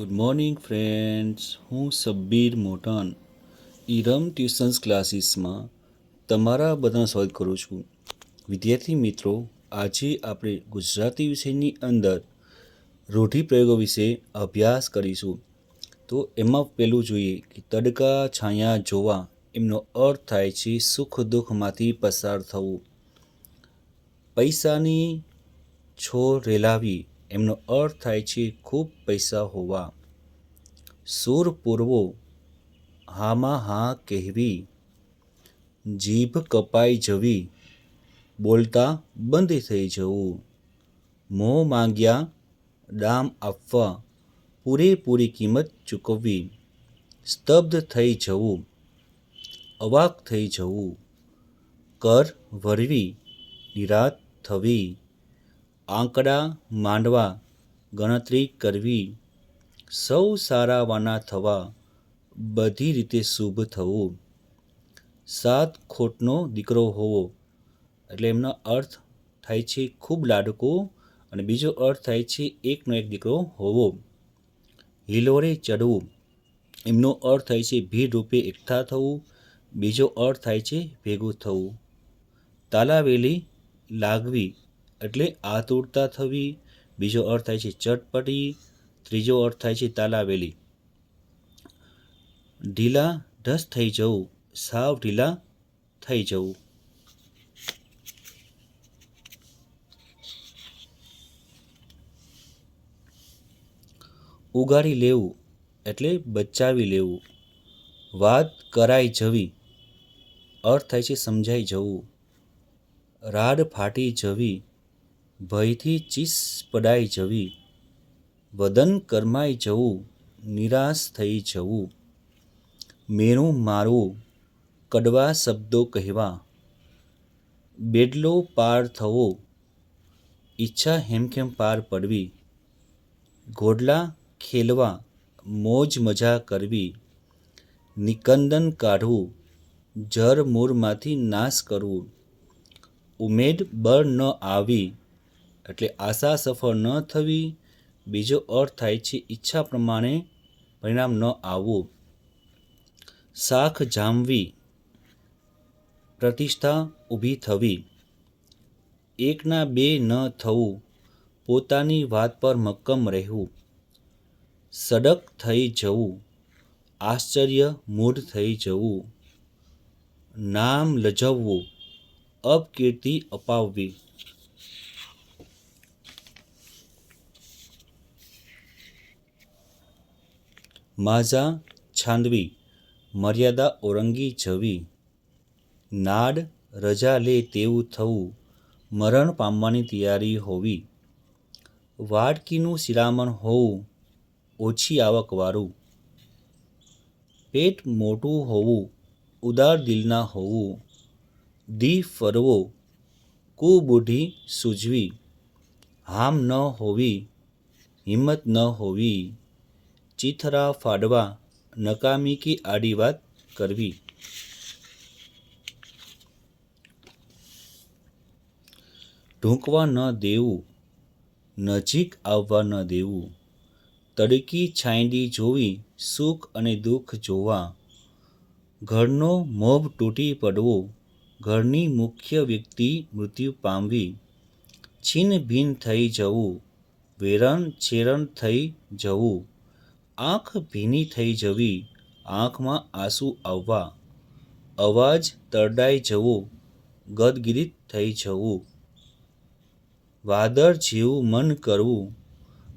Good morning friends હું Sabbir મોટન. ઈરમ tuitions ક્લાસીસમાં તમારા બધાનું સ્વાગત કરું છું. વિદ્યાર્થી મિત્રો, આજે આપણે ગુજરાતી વિષયની અંદર રૂઢિપ્રયોગો વિશે અભ્યાસ કરીશું. તો એમાં પહેલું જોઈએ કે તડકા છાયા જોવા એમનો અર્થ થાય છે સુખ દુઃખમાંથી પસાર થવું. પૈસાની છો રેલાવી એમનો અર્થ થાય છે ખૂબ પૈસા હોવા. સૂર પૂરવો હામાં હા કહેવી. જીભ કપાઈ જવી. બોલતા બંધ થઈ જવું. મોં માંગ્યા દામ આપવા. પૂરેપૂરી કિંમત ચૂકવવી. સ્તબ્ધ થઈ જવું. અવાક થઈ જવું. કર વરવી. નિરાત થવી. આંકડા માંડવા ગણતરી કરવી. સૌ સારાવાના થવા બધી રીતે શુભ થવું. સાત ખોટનો દીકરો હોવો. એટલે એમનો અર્થ થાય છે ખૂબ લાડકો અને બીજો અર્થ થાય છે એકનો એક દીકરો હોવો. હિલોરે ચડવું. એમનો અર્થ થાય છે ભીડ રૂપે એકઠા થવું. બીજો અર્થ થાય છે ભેગું થવું. તાલાવેલી લાગવી. એટલે આતુરતા થવી, બીજો અર્થ થાય છે ચટપટી, ત્રીજો અર્થ થાય છે તાલાવેલી. ઢીલા ઢસ થઈ જવું, સાવ ઢીલા થઈ જવું. ઉગાડી લેવું એટલે બચાવી લેવું. વાત કરાઈ જવી, અર્થ થાય છે સમજાઈ જવું. રાડ ફાટી જવી ભયથી ચીસ પડાઈ જવી, વદન કરમાઈ જવું, નિરાશ થઈ જવું. મેરું મારવું, કડવા શબ્દો કહેવા. બેડલો પાર થવો, ઈચ્છા હેમખેમ પાર પડવી. ઘોડલા ખેલવા, મોજ મજા કરવી. નિકંદન કાઢવું, જર મૂળમાંથી નાશ કરવું. ઉમેદ બળ ન આવી એટલે આશા સફળ ન થવી. બીજો અર્થ થાય છે ઈચ્છા પ્રમાણે પરિણામ ન આવવું. શાખ જામવી. પ્રતિષ્ઠા ઊભી થવી. એકના બે ન થવું. પોતાની વાત પર મક્કમ રહેવું. સડક થઈ જવું. આશ્ચર્ય મૂઢ થઈ જવું. નામ લજવવું. અપકીર્તિ અપાવવી. માઝા, છાંદવી, મર્યાદા ઓરંગી જવી. નાડ, રજા લે તેવું થવું, મરણ પામવાની તૈયારી હોવી. વાડકીનું શિરામણ હોવું, ઓછી આવકવાળું પેટ મોટું હોવું, ઉદાર દિલના હોવું. દી ફરવો કુબુઢી સૂઝવી. હામ ન હોવી, હિંમત ન હોવી. ચીથરા ફાડવા નકામી કે આડી વાત કરવી. ઢૂંકવા ન દેવું, નજીક આવવા ન દેવું, તડકી છાંયડી જોવી, સુખ અને દુઃખ જોવા. ઘરનો મોભ તૂટી પડવો, ઘરની મુખ્ય વ્યક્તિ મૃત્યુ પામવી. છીન ભીન થઈ જવું વેરણ છેરણ થઈ જવું. આંખ ભીની થઈ જવી, આંખમાં આંસુ આવવા. અવાજ તરડાઈ જવો ગદગીરિત થઈ જવું. વાદળ જેવું મન કરવું,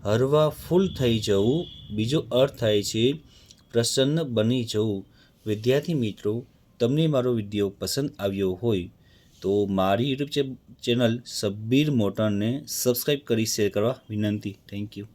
હરવા ફૂલ થઈ જવું. બીજો અર્થ થાય છે, પ્રસન્ન બની જવું. વિદ્યાર્થી મિત્રો, તમને મારો વીડિયો પસંદ આવ્યો હોય, તો મારી યુટ્યુબ ચેનલ સબ્બીર મોટરને સબસ્ક્રાઈબ કરી શેર કરવા વિનંતી. Thank you